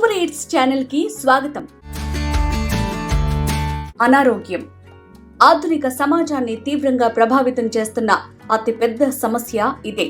Super eights ఛానల్కి స్వాగతం. అనారోగ్యం. ఆధునిక సమాజాన్ని తీవ్రంగా ప్రభావితం చేస్తున్న అతిపెద్ద సమస్య ఇదే.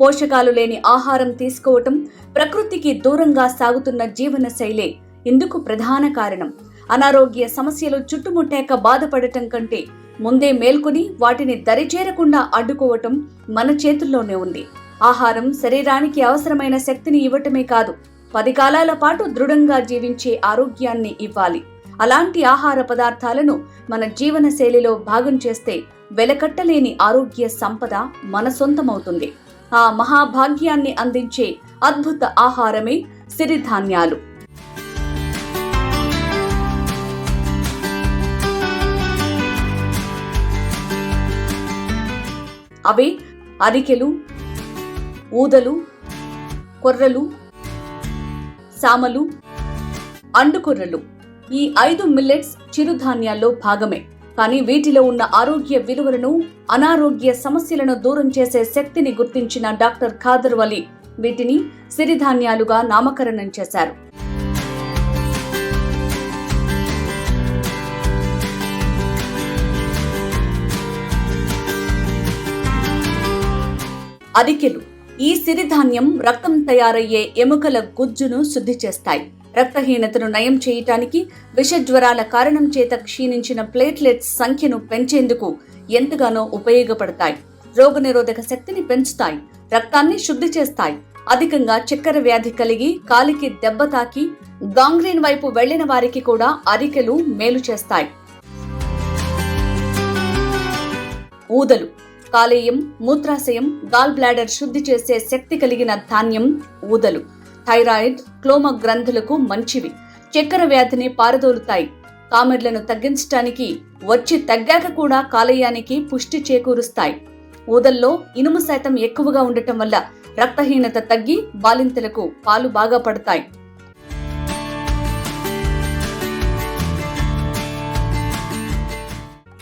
పోషకాలు లేని ఆహారం తీసుకోవటం ప్రకృతికి దూరంగా సాగుతున్న జీవన శైలే ఇందుకు ప్రధాన కారణం. అనారోగ్య సమస్యలు చుట్టుముట్టాక బాధపడటం కంటే ముందే మేల్కొని వాటిని దరిచేరకుండా అడ్డుకోవటం మన చేతుల్లోనే ఉంది. ఆహారం శరీరానికి అవసరమైన శక్తిని ఇవ్వటమే కాదు పది కాలాల పాటు దృఢంగా జీవించే ఆరోగ్యాన్ని ఇవ్వాలి. అలాంటి ఆహార పదార్థాలను మన జీవన శైలిలో భాగం చేస్తే వెలకట్టలేని ఆరోగ్య సంపద మన సొంతమవుతుంది. ఆ మహాభాగ్యాన్ని అందించే అద్భుత ఆహారమే సిరిధాన్యాలు. అవి అరికెలు ఊదలు కొర్రలు సామలు అండుకొర్రలు. ఈ ఐదు మిల్లెట్స్ చిరుధాన్యాల్లో భాగమే. కానీ వీటిలో ఉన్న ఆరోగ్య విలువలను అనారోగ్య సమస్యలను దూరం చేసే శక్తిని గుర్తించిన డాక్టర్ ఖాదర్ వలీ వీటిని సిరిధాన్యాలుగా నామకరణం చేశారు. అరికెలు. ఈ సిరిధాన్యం రక్తం తయారయ్యే ఎముకల గుజ్జును శుద్ధి చేస్తాయి. రక్తహీనతను నయం చేయటానికి విషజ్వరాల కారణం చేత క్షీణించిన ప్లేట్లెట్స్ సంఖ్యను పెంచేందుకు ఎంతగానో ఉపయోగపడతాయి. రోగనిరోధక శక్తిని పెంచుతాయి. రక్తాన్ని శుద్ధి చేస్తాయి. అధికంగా చక్కెర వ్యాధి కలిగి కాలికి దెబ్బ తాకి గాంగ్రీన్ వైపు వెళ్ళిన వారికి కూడా అరికెలు మేలు చేస్తాయి. ఊదలు కాలేయం మూత్రాశయం గాల్ బ్లాడర్ శుద్ధి చేసే శక్తి కలిగిన ధాన్యం ఊదలు. థైరాయిడ్ క్లోమ గ్రంథులకు మంచివి. చక్కెర వ్యాధిని పారదోలుతాయి. కామెర్లను తగ్గించటానికి వచ్చి తగ్గాక కూడా కాలేయానికి పుష్టి చేకూరుస్తాయి. ఊదల్లో ఇనుము శాతం ఎక్కువగా ఉండటం వల్ల రక్తహీనత తగ్గి బాలింతలకు పాలు బాగా పడతాయి.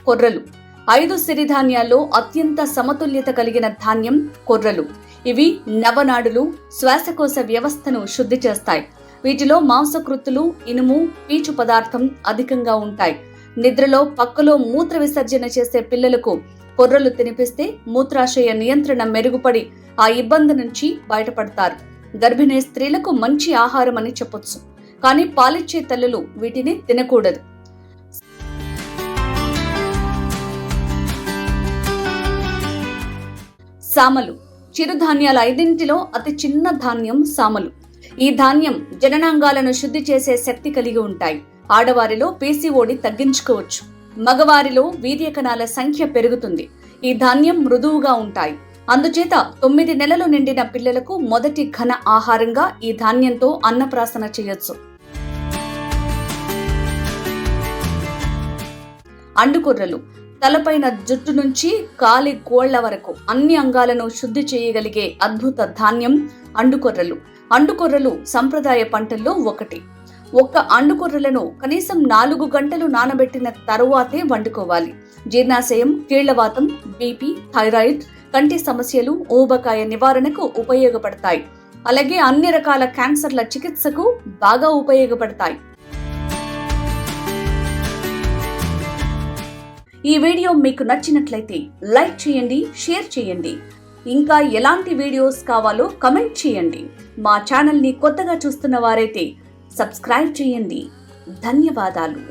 కొర్రలు. ఐదు సిరిధాన్యాల్లో అత్యంత సమతుల్యత కలిగిన ధాన్యం కొర్రలు. ఇవి నవనాడులు శ్వాసకోశ వ్యవస్థను శుద్ధి చేస్తాయి. వీటిలో మాంసకృత్తులు ఇనుము పీచు పదార్థం అధికంగా ఉంటాయి. నిద్రలో పక్కలో మూత్ర విసర్జన చేసే పిల్లలకు కొర్రలు తినిపిస్తే మూత్రాశయ నియంత్రణ మెరుగుపడి ఆ ఇబ్బంది నుంచి బయటపడతారు. గర్భిణీ స్త్రీలకు మంచి ఆహారం అని చెప్పొచ్చు. కానీ పాలిచ్చే తల్లులు వీటిని తినకూడదు. సామలు. చిరుధాన్యాల ఐదింటిలో అతి చిన్న ధాన్యం సామలు. ఈ ధాన్యం జననాంగాలను శుద్ధి చేసే శక్తి కలిగి ఉంటాయి. ఆడవారిలో పీసీఓడి తగ్గించుకోవచ్చు. మగవారిలో వీర్యకణాల సంఖ్య పెరుగుతుంది. ఈ ధాన్యం మృదువుగా ఉంటాయి. అందుచేత తొమ్మిది నెలలు నిండిన పిల్లలకు మొదటి ఘన ఆహారంగా ఈ ధాన్యంతో అన్నప్రాసన చేయొచ్చు. అండుకొర్రలు తలపైన జుట్టు నుంచి కాలి గోళ్ళ వరకు అన్ని అంగాలను శుద్ధి చేయగలిగే అద్భుత ధాన్యం అండుకొర్రలు. అండుకొర్రలు సంప్రదాయ పంటల్లో ఒకటి. ఒక్క అండుకొర్రలను కనీసం నాలుగు గంటలు నానబెట్టిన తరువాతే వండుకోవాలి. జీర్ణాశయం కీళ్ళవాతం బీపీ థైరాయిడ్ కంటి సమస్యలు ఊబకాయ నివారణకు ఉపయోగపడతాయి. అలాగే అన్ని రకాల క్యాన్సర్ల చికిత్సకు బాగా ఉపయోగపడతాయి. ఈ వీడియో మీకు నచ్చినట్లయితే లైక్ చేయండి షేర్ చేయండి. ఇంకా ఎలాంటి వీడియోస్ కావాలో కమెంట్ చేయండి. మా ఛానల్ని కొత్తగా చూస్తున్న వారైతే సబ్స్క్రైబ్ చేయండి. ధన్యవాదాలు.